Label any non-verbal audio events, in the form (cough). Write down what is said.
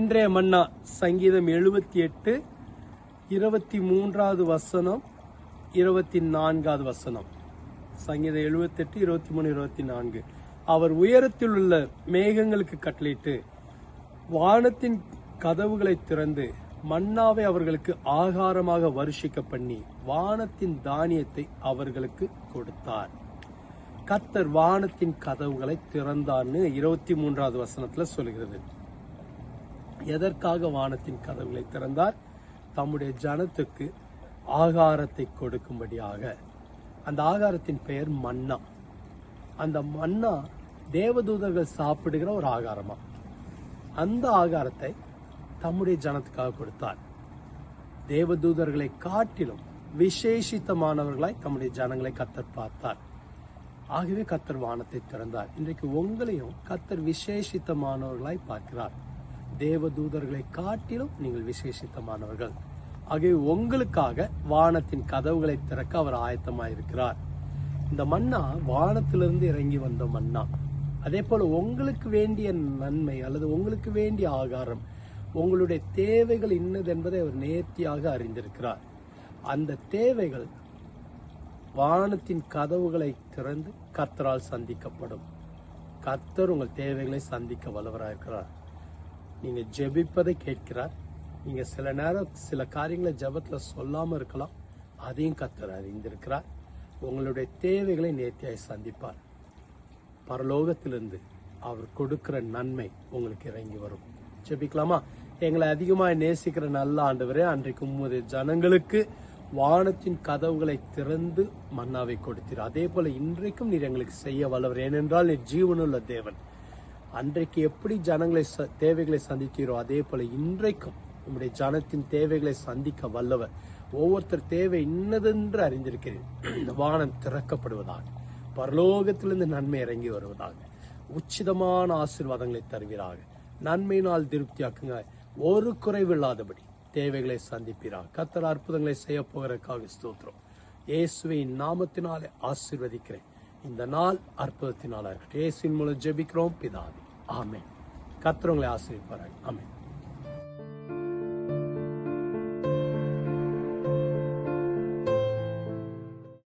இன்றைய மன்னா சங்கீதம் எழுபத்தி எட்டு இருபத்தி மூன்றாவது வசனம் இருபத்தி நான்காவது வசனம். சங்கீதம் எழுபத்தி எட்டு இருபத்தி மூணு இருபத்தி நான்கு. அவர் உயரத்தில் உள்ள மேகங்களுக்கு கட்டளையிட்டு வானத்தின் கதவுகளை திறந்து மன்னாவை அவர்களுக்கு ஆகாரமாக வருஷிக்க பண்ணி வானத்தின் தானியத்தை அவர்களுக்கு கொடுத்தார். கத்தர் வானத்தின் கதவுகளை திறந்தார்னு இருபத்தி மூன்றாவது வசனத்துல சொல்கிறது எதற்காக வானத்தின் கதவுகளை திறந்தார்? தம்முடைய ஜனத்துக்கு ஆகாரத்தை கொடுக்கும்படியாக. அந்த ஆகாரத்தின் பெயர் மன்னா. அந்த மன்னா தேவதூதர்கள் சாப்பிடுகிற ஒரு ஆகாரமா? அந்த ஆகாரத்தை தம்முடைய ஜனத்துக்காக கொடுத்தார். தேவதூதர்களை காட்டிலும் விசேஷித்தமானவர்களாய் தம்முடைய ஜனங்களை கத்தர் பார்த்தார். ஆகவே கத்தர் வானத்தை திறந்தார். இன்றைக்கு உங்களையும் கத்தர் விசேஷித்தமானவர்களாய் பார்க்கிறார். தேவதூதர்களை காட்டிலும் நீங்கள் விசேஷித்தமானவர்கள். ஆகவே உங்களுக்காக வானத்தின் கதவுகளை திறக்க அவர் ஆயத்தமாயிருக்கிறார். இந்த மன்னா வானத்திலிருந்து இறங்கி வந்த மன்னா. அதே போல உங்களுக்கு வேண்டிய நன்மை அல்லது உங்களுக்கு வேண்டிய ஆகாரம் உங்களுடைய தேவைகள் இன்னது என்பதை அவர் நேர்த்தியாக அறிந்திருக்கிறார். அந்த தேவைகள் வானத்தின் கதவுகளை திறந்து கத்தரால் சந்திக்கப்படும். கத்தர் உங்கள் தேவைகளை சந்திக்க வல்லவராக நீங்கள் நீங்க ஜெபிப்பதை கேட்கிறார். நீங்க சில நேரம் சில காரியங்களை ஜெபத்துல சொல்லாம இருக்கலாம். அதையும் கத்தர் அறிந்திருக்கிறார். உங்களுடைய தேவைகளை நேர்த்தியாய் சந்திப்பார். பரலோகத்திலிருந்து அவர் கொடுக்கிற நன்மை உங்களுக்கு இறங்கி வரும். ஜெபிக்கலாமா? எங்களை அதிகமாக நேசிக்கிற நல்ல ஆண்டவரே அன்றைக்கு உமது ஜனங்களுக்கு வானத்தின் கதவுகளை திறந்து மன்னாவை கொடுத்தீர். அதே போல இன்றைக்கும் நீர் எங்களுக்கு செய்ய வல்லவர். ஏனென்றால் நீர் ஜீவனுள்ள தேவன். அன்றைக்கு எப்படி ஜனங்களை ச- தேவைகளை சந்திக்கிறோம் அதே போல இன்றைக்கும் நம்முடைய ஜனத்தின் தேவைகளை சந்திக்க வல்லவர். ஒவ்வொருத்தர் தேவை இன்னதென்று அறிந்திருக்கிறேன். (clears throat) இந்த வானம் திறக்கப்படுவதாக பரலோகத்திலிருந்து நன்மை இறங்கி வருவதாக உச்சிதமான ஆசீர்வாதங்களை தருவீராக. நன்மையினால் திருப்தியாக்குங்க. ஒரு குறைவில்லாதபடி தேவைகளை சந்திப்பீராக. கத்தர் அற்புதங்களை செய்ய போகிறதுக்காக ஸ்தோத்திரம். இயேசுவின் நாமத்தினாலே ஆசீர்வதிக்கிறேன். இந்த நாள் அற்புதத்தினால இருக்கட்டும். இயேசுவின் மூலம் ஜெபிக்கிறோம். பிதாவி. ஆமென். கத்துறவங்களை ஆசிரியப்பார்கள் ஆசீர்வதிப்பார்கள்